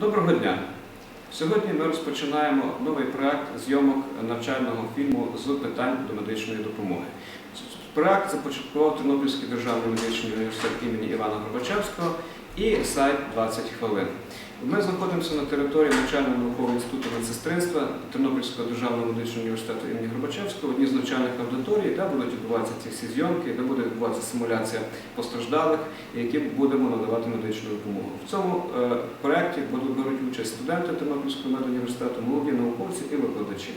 Доброго дня! Сьогодні ми розпочинаємо новий проект зйомок навчального фільму з питань до медичної допомоги. Проект започаткував Тернопільський державний медичний університет імені Івана Горбачевського і сайт 20 хвилин. Ми знаходимося на території навчального наукового інституту медсестринства Тернопільського державного медичного університету імені Горбачевського, одній з навчальних аудиторій, де будуть відбуватися ці всі зйомки, де буде відбуватися симуляція постраждалих, яким будемо надавати медичну допомогу. В цьому е, проєкті беруть участь студенти Тернопільського медуніверситету, молоді науковці і викладачі.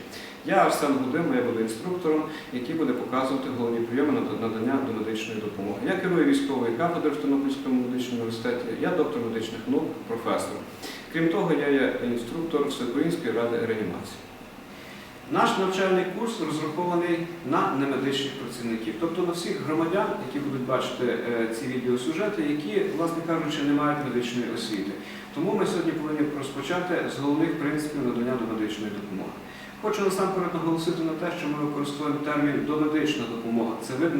Я Арсен Гудим, я буду інструктором, який буде показувати головні прийоми над- надання до медичної допомоги. Я керую військовою кафедрою в Тернопільському медичному університеті, я доктор медичних наук, професор. Крім того, я є інструктор Всеукраїнської ради реанімації. Наш навчальний курс розрахований на немедичних працівників, тобто на всіх громадян, які будуть бачити е, ці відеосюжети, які, власне кажучи, не мають медичної освіти. Тому ми сьогодні повинні розпочати з головних принципів надання до медичної допомоги. Хочу насамперед наголосити на те, що ми використовуємо термін домедична допомога. Це вид,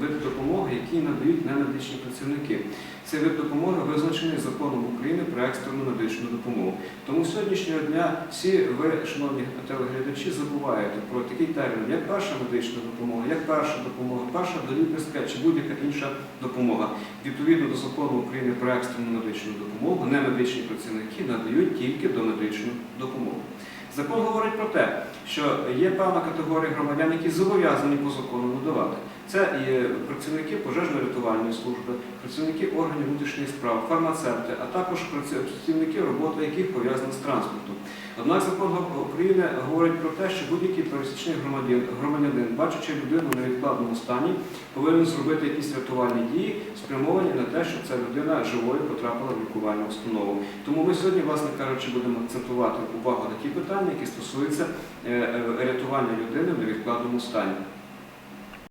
вид допомоги, який надають немедичні працівники. Цей вид допомоги визначений законом України про екстрену медичну допомогу. Тому з сьогоднішнього дня всі ви, шановні телеглядачі, забуваєте про такий термін, як перша медична допомога, як перша допомога, перша долікарська чи будь-яка інша допомога. Відповідно до закону України про екстрену медичну допомогу, немедичні працівники надають тільки домедичну допомогу. Закон говорить про те, що є певна категорія громадян, які зобов'язані по закону надавати. Це і працівники пожежно-рятувальної служби, працівники органів внутрішніх справ, фармацевти, а також працівники, робота яких пов'язана з транспортом. Однак закон України говорить про те, що будь-який пересічний громадян, громадянин, бачачи людину в невідкладному стані, повинен зробити якісь рятувальні дії, спрямовані на те, щоб ця людина живою потрапила в лікувальну установу. Тому ми сьогодні, власне кажучи, будемо акцентувати увагу на ті питання, які стосуються е, е, рятування людини в невідкладному стані.